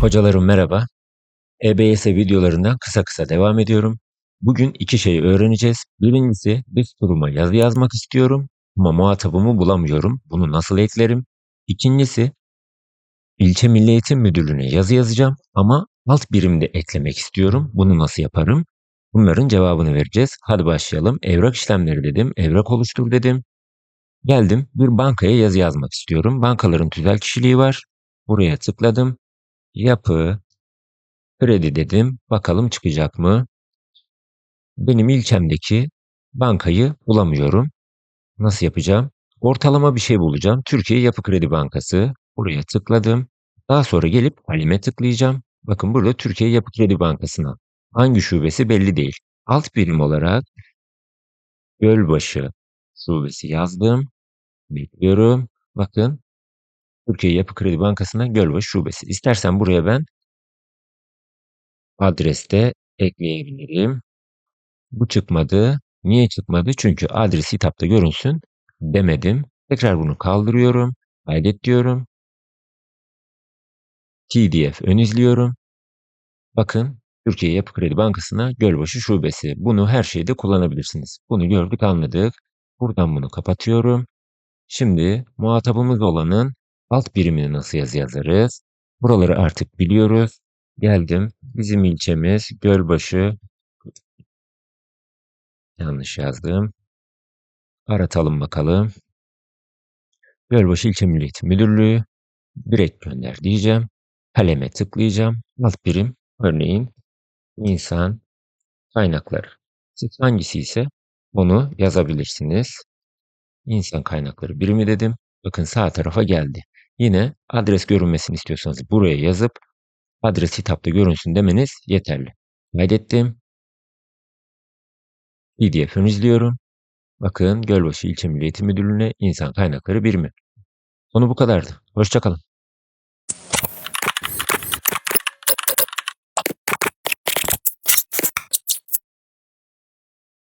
Hocalarım merhaba. EBS videolarından kısa kısa devam ediyorum. Bugün iki şey öğreneceğiz. Birincisi bir duruma yazı yazmak istiyorum ama muhatabımı bulamıyorum. Bunu nasıl eklerim? İkincisi ilçe Milli Eğitim Müdürlüğü'ne yazı yazacağım ama alt birimde eklemek istiyorum. Bunu nasıl yaparım? Bunların cevabını vereceğiz. Hadi başlayalım. Evrak işlemleri dedim. Evrak oluştur dedim. Geldim bir bankaya yazı yazmak istiyorum. Bankaların tüzel kişiliği var. Buraya tıkladım. Yapı, kredi dedim. Bakalım çıkacak mı? Benim ilçemdeki bankayı bulamıyorum. Nasıl yapacağım? Ortalama bir şey bulacağım. Türkiye Yapı Kredi Bankası. Buraya tıkladım. Daha sonra gelip Halim'e tıklayacağım. Bakın burada Türkiye Yapı Kredi Bankası'na. Hangi şubesi belli değil. Alt birim olarak Gölbaşı şubesi yazdım. Bekliyorum. Bakın Türkiye Yapı Kredi Bankası'na Gölbaşı şubesi. İstersen buraya ben adreste ekleyebilirim. Bu çıkmadı. Niye çıkmadı? Çünkü adres hitapta görünsün demedim. Tekrar bunu kaldırıyorum. Kaydet diyorum. TDF ön izliyorum. Bakın Türkiye Yapı Kredi Bankası'na Gölbaşı Şubesi. Bunu her şeyde kullanabilirsiniz. Bunu gördük anladık. Buradan bunu kapatıyorum. Şimdi muhatabımız olanın alt birimini nasıl yazı yazarız? Buraları artık biliyoruz. Geldim. Bizim ilçemiz Gölbaşı. Yanlış yazdım. Aratalım bakalım. Gölbaşı İlçe Milli Eğitim Müdürlüğü. Direkt gönder diyeceğim. Kaleme tıklayacağım. Alt birim örneğin insan kaynakları. Siz hangisi ise onu yazabilirsiniz. İnsan kaynakları birimi dedim. Bakın sağ tarafa geldi. Yine adres görünmesini istiyorsanız buraya yazıp adres hitapta görünsün demeniz yeterli. Kaydettim. PDF ön izliyorum. Bakın Gölbaşı İlçe Milli Eğitim Müdürlüğü'ne insan kaynakları birimi. Konu bu kadardı. Hoşçakalın.